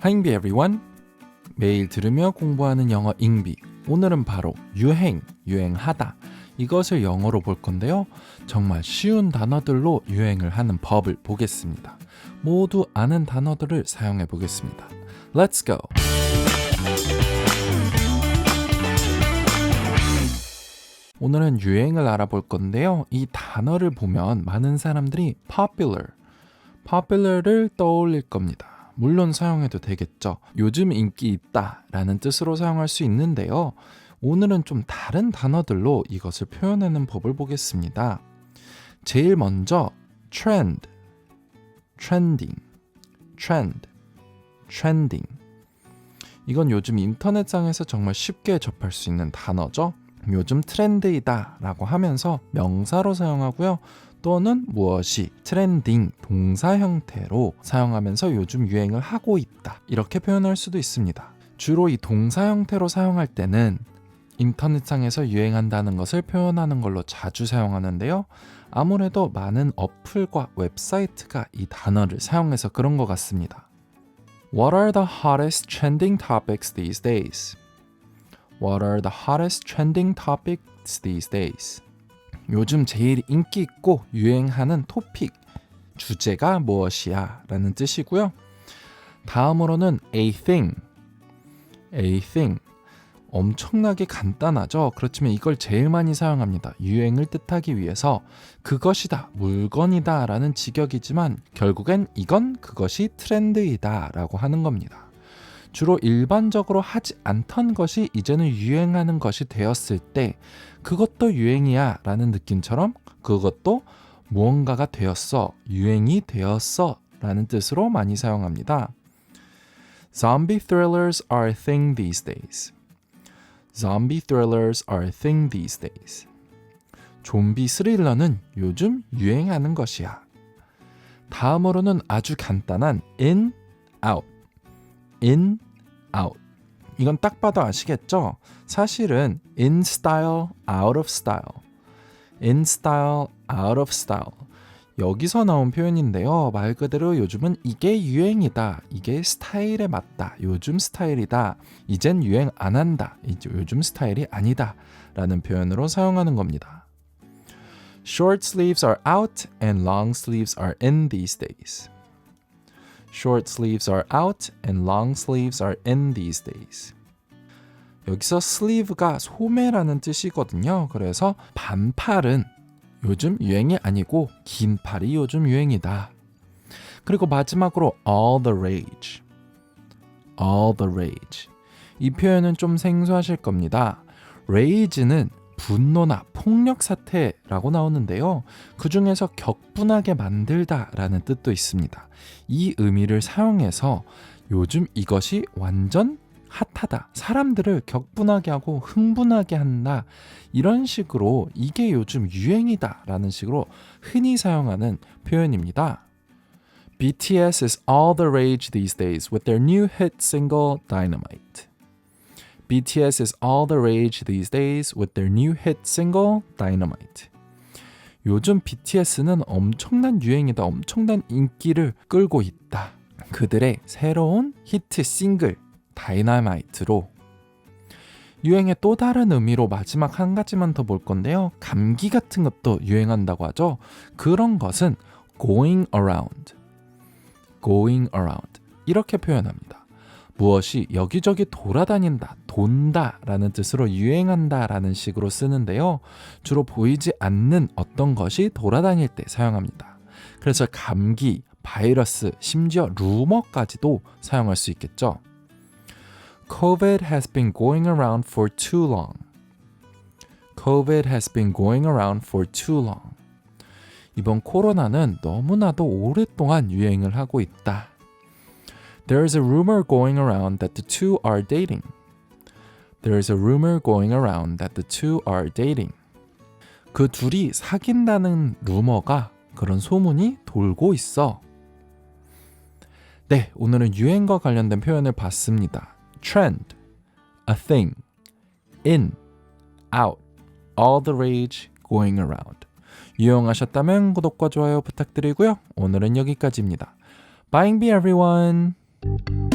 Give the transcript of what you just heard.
하잉비 everyone. 매일 들으며 공부하는 영어 잉비. 오늘은 바로 유행, 유행하다. 이것을 영어로 볼 건데요. 정말 쉬운 단어들로 유행을 하는 법을 보겠습니다. 모두 아는 단어들을 사용해 보겠습니다. Let's go. 오늘은 유행을 알아볼 건데요. 이 단어를 보면 많은 사람들이 popular, popular를 떠올릴 겁니다. 물론 사용해도 되겠죠. 요즘 인기 있다 라는 뜻으로 사용할 수 있는데요. 오늘은 좀 다른 단어들로 이것을 표현하는 법을 보겠습니다. 제일 먼저 trend, trending, trend, trending. 이건 요즘 인터넷상에서 정말 쉽게 접할 수 있는 단어죠. 요즘 트렌드이다 라고 하면서 명사로 사용하고요. 또는 무엇이 트렌딩 동사 형태로 사용하면서 요즘 유행을 하고 있다. 이렇게 표현할 수도 있습니다. 주로 이 동사 형태로 사용할 때는 인터넷상에서 유행한다는 것을 표현하는 걸로 자주 사용하는데요. 아무래도 많은 어플과 웹사이트가 이 단어를 사용해서 그런 것 같습니다. What are the hottest trending topics these days? What are the hottest trending topics these days? 요즘 제일 인기 있고 유행하는 토픽, 주제가 무엇이야? 라는 뜻이고요. 다음으로는 a thing, a thing. 엄청나게 간단하죠. 그렇지만 이걸 제일 많이 사용합니다. 유행을 뜻하기 위해서 그것이다, 물건이다 라는 직역이지만 결국엔 이건 그것이 트렌드이다 라고 하는 겁니다. 주로 일반적으로 하지 않던 것이 이제는 유행하는 것이 되었을 때 그것도 유행이야 라는 느낌처럼 그것도 무언가가 되었어, 유행이 되었어 라는 뜻으로 많이 사용합니다. Zombie thrillers are a thing these days. Zombie thrillers are a thing these days. 좀비 스릴러는 요즘 유행하는 것이야. 다음으로는 아주 간단한 in, out. In, out. 이건 딱 봐도 아시겠죠? 사실은 in style, out of style. in style, out of style. 여기서 나온 표현인데요. 말 그대로 요즘은 이게 유행이다. 이게 스타일에 맞다. 요즘 스타일이다. 이젠 유행 안 한다. 이제 요즘 스타일이 아니다. 라는 표현으로 사용하는 겁니다. Short sleeves are out and long sleeves are in these days. Short sleeves are out and long sleeves are in these days. 여기서 sleeve가 소매라는 뜻이거든요. 그래서 반팔은 요즘 유행이 아니고 긴 팔이 요즘 유행이다. 그리고 마지막으로 all the rage. all the rage. 이 표현은 좀 생소하실 겁니다. rage는 분노나 폭력 사태라고 나오는데요. 그 중에서 격분하게 만들다라는 뜻도 있습니다. 이 의미를 사용해서 요즘 이것이 완전 핫하다. 사람들을 격분하게 하고 흥분하게 한다. 이런 식으로 이게 요즘 유행이다. 라는 식으로 흔히 사용하는 표현입니다. BTS is all the rage these days with their new hit single Dynamite. BTS is all the rage these days with their new hit single Dynamite. 요즘 BTS는 엄청난 유행이다, 엄청난 인기를 끌고 있다. 그들의 새로운 히트 싱글 다이나마이트로 유행의 또 다른 의미로 마지막 한 가지만 더 볼 건데요. 감기 같은 것도 유행한다고 하죠. 그런 것은 going around, going around 이렇게 표현합니다. 무엇이 여기저기 돌아다닌다, 돈다 라는 뜻으로 유행한다 라는 식으로 쓰는데요. 주로 보이지 않는 어떤 것이 돌아다닐 때 사용합니다. 그래서 감기, 바이러스, 심지어 루머까지도 사용할 수 있겠죠. COVID has been going around for too long. COVID has been going around for too long. 이번 코로나는 너무나도 오랫동안 유행을 하고 있다. There is a rumor going around that the two are dating. There is a rumor going around that the two are dating. 그 둘이 사귄다는 루머가 그런 소문이 돌고 있어. 네, 오늘은 유행과 관련된 표현을 봤습니다. trend, a thing, in, out, all the rage going around. 유용하셨다면 구독과 좋아요 부탁드리고요. 오늘은 여기까지입니다. Bye, be everyone. Thank you.